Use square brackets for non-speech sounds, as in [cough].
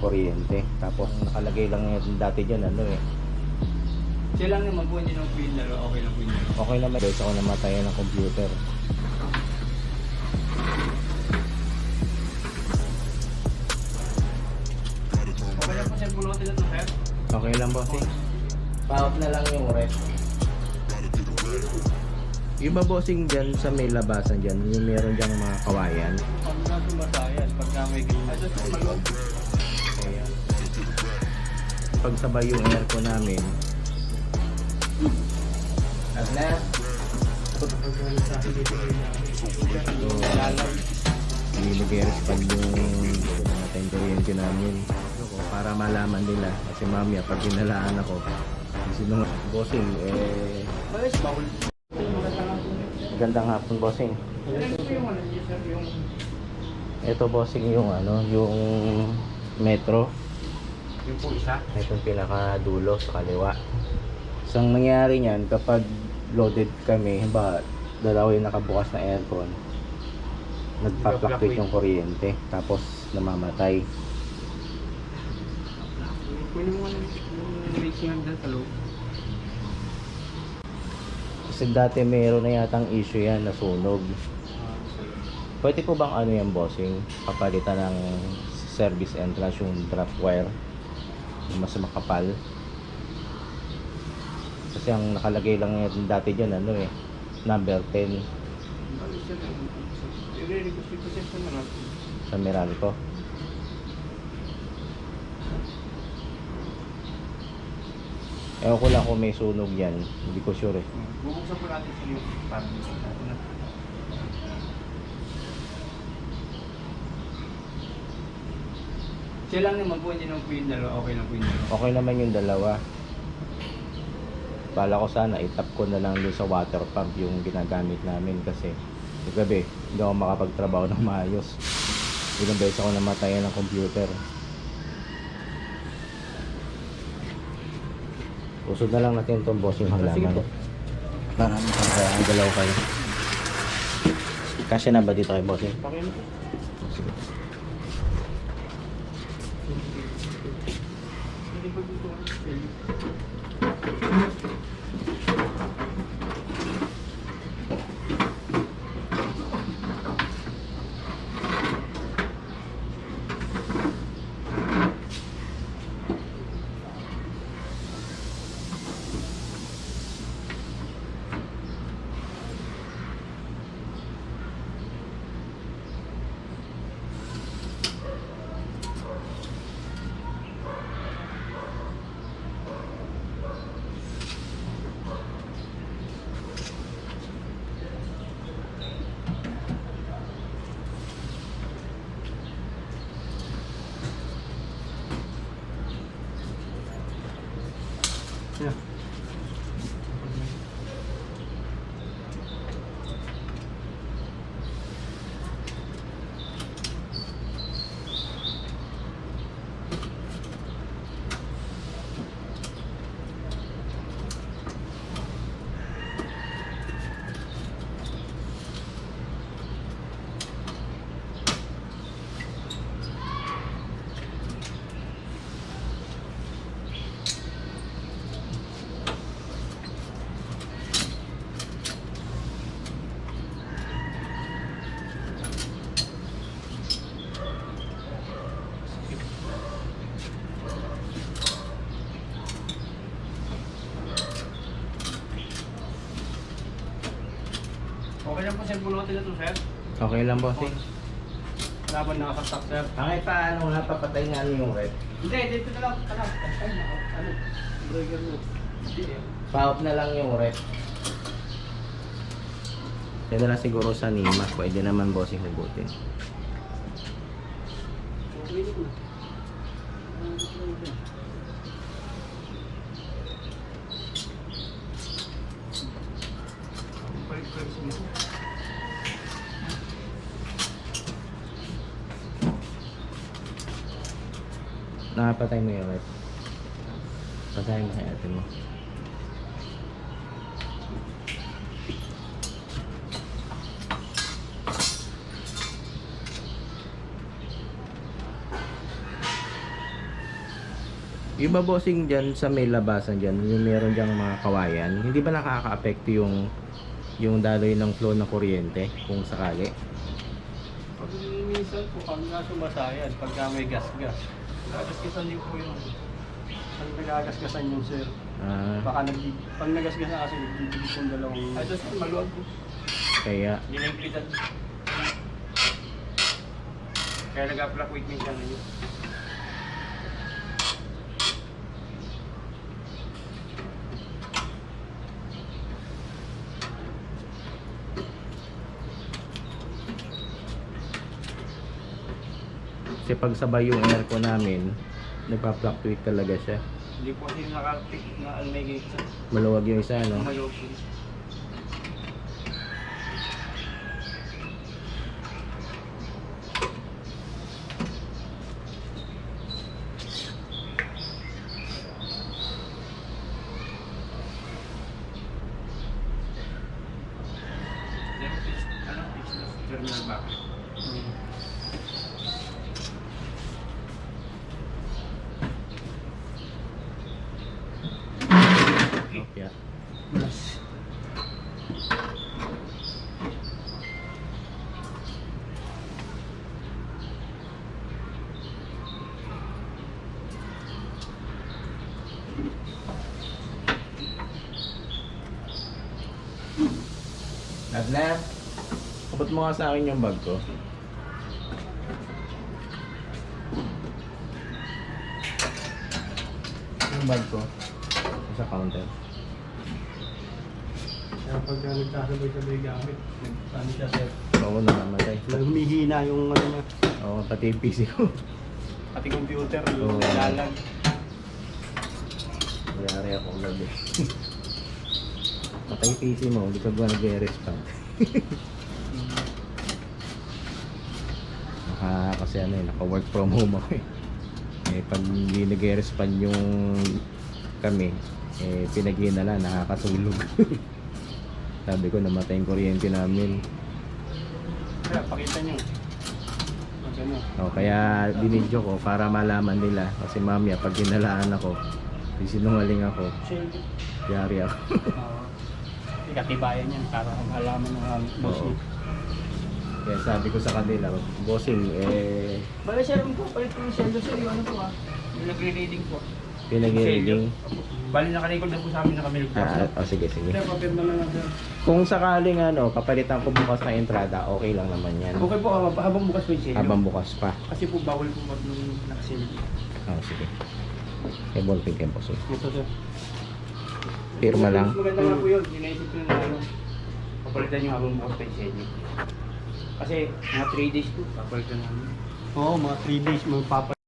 kuryente. Tapos nakalagay lang yun dati dyan, ano eh. Siya lang naman po, hindi po yung dalawa. Okay lang po dalawa. Okay naman, guys, ako namatayan ng computer. Okay lang po sir, bulungan nila to sir. Okay lang, bossing. Pa-out na lang yung ref. Yung ba bossing dyan sa may labasan dyan, yung meron dyan mga kawayan. Pag na tumatayan, pag na may gitna. Ito sir, malog. Ayan. Pag sabay yung aircon namin. At na. So, Nilagay respond yung natin kuryente namin. Para malaman nila. Kasi mamaya pag ginalaan ako, sino bossing, eh, Malis, bawal. gandang hapon bossing. Ito bossing yung ano, yung metro. Yung po isa? Ito yung pinakadulo sa kaliwa. Isang nangyari niyan kapag loaded kami, ba dalawa yung nakabukas na aircon, nagpa-fluctuate yung kuryente, tapos namamatay. Kunin mo yung racing hanggang sa loob. Kasi dati meron na yatang issue yan na sunog. Pwede po bang ano yung bossing? Papalitan ng service entrance yung draft wire yung mas makapal. Kasi ang nakalagay lang yan dati dyan ano eh, number 10 Malis sir, i-request ko sir sa Meralco. Ewan ko lang kung may sunog yan. Hindi ko sure eh. Bubuksan po natin sa yung parang natin na. Siya lang naman po, hindi naman po yung dalawa. Okay lang po yung dalawa. Okay naman yung dalawa. Bala ko sana itap ko na lang dun sa water pump yung ginagamit namin kasi yung gabi hindi ako makapagtrabaho ng maayos. Ilang beses ako namatayan ng computer. Usod na lang natin itong bossing halaman. po. Para ang galaw kayo. Kasya na ba dito kay bossing? Okay na po. Sige. Hindi pa Yeah. Okay lang po sir, bulungan nila to sir. Okay lang bossing. Laban nakasaksak sir. Bakit paano nga papatay nga yung red? Hindi, dito na lang. Ano? Ano? Breaker mo. Hindi eh. Na lang yung rep. Yan na siguro sa Nima. Pwede naman bossing hugutin. Okay na. Balik-balik mo. Nakapatay mo yung rep. Patayin mo kay ate mo. Yung ba bossing dyan sa may labasan dyan, yung meron dyan mga kawayan, hindi ba nakaka-apekto yung yung daloy ng flow ng kuryente kung sakali? Pag minsan po kami nga sumasayan, pagka may gas-gas. Nagagasgasan din po yung pag nagagasgasan yung sir. Ah, Baka nag pag nagasgasan kasi nagbibigit yung dalawang... Ay, tapos maluwag po. kaya Hindi na yung pitan. Kaya nag-fluctuate minsan na yun. Kasi pag sabay yung aircon namin, nagpa-fluctuate talaga siya. Hindi po kasi naka-pick na sa Maluwag yung isa, no? maluwag po. Ano, Adler, abot mo nga sa akin yung bag ko. Yung bag ko. Sa counter. Kaya pagka nagkasabay-sabay gamit, nag-ano siya sir. Oo, nakamatay. Humihina yung ano niya, Oo, pati yung PC ko. pati computer, Oo. yung lalag. Mayari akong labi. Patay PC mo, hindi ka ba nag-respond? Naka, kasi ano eh, naka-work from home ako eh. Eh, pag hindi nag-respond yung kami, eh, pinag na nakakatulog. [laughs] Sabi ko, namatay yung kuryente namin. Kaya pakita nyo. Mag ano. O, kaya binidyo ko para malaman nila. Kasi mamaya, pag ginalaan ako, sinungaling ako, yari ako. Oo. Ikatibayan yan para malaman ng um, boss Oo. niya. Kaya sabi ko sa kanila, bossing, eh, Bale sir, po, palit ko yung shell sir, yung ano po ah. Yung nagre-reading po. pinag-reading. Bali nakarecord na po sa amin na kami Ah, nagpasa. oh, sige, sige. Kaya papirma na lang sir. Kung sakaling ano, papalitan ko bukas na entrada, okay lang naman yan. Okay po, habang, habang bukas po yung shell. Habang bukas pa. Kasi po bawal po mag nung nakasil. Oh, sige. Kaya ball pin kayo, boss. Ito sir. Pirma lang. Maganda nga po yun. Dinaisip ko na ano. Papalitan nyo habang bukas pa yung shell. Kasi mga 3 days po, papalitan namin. Oo, mga 3 days magpapalitan.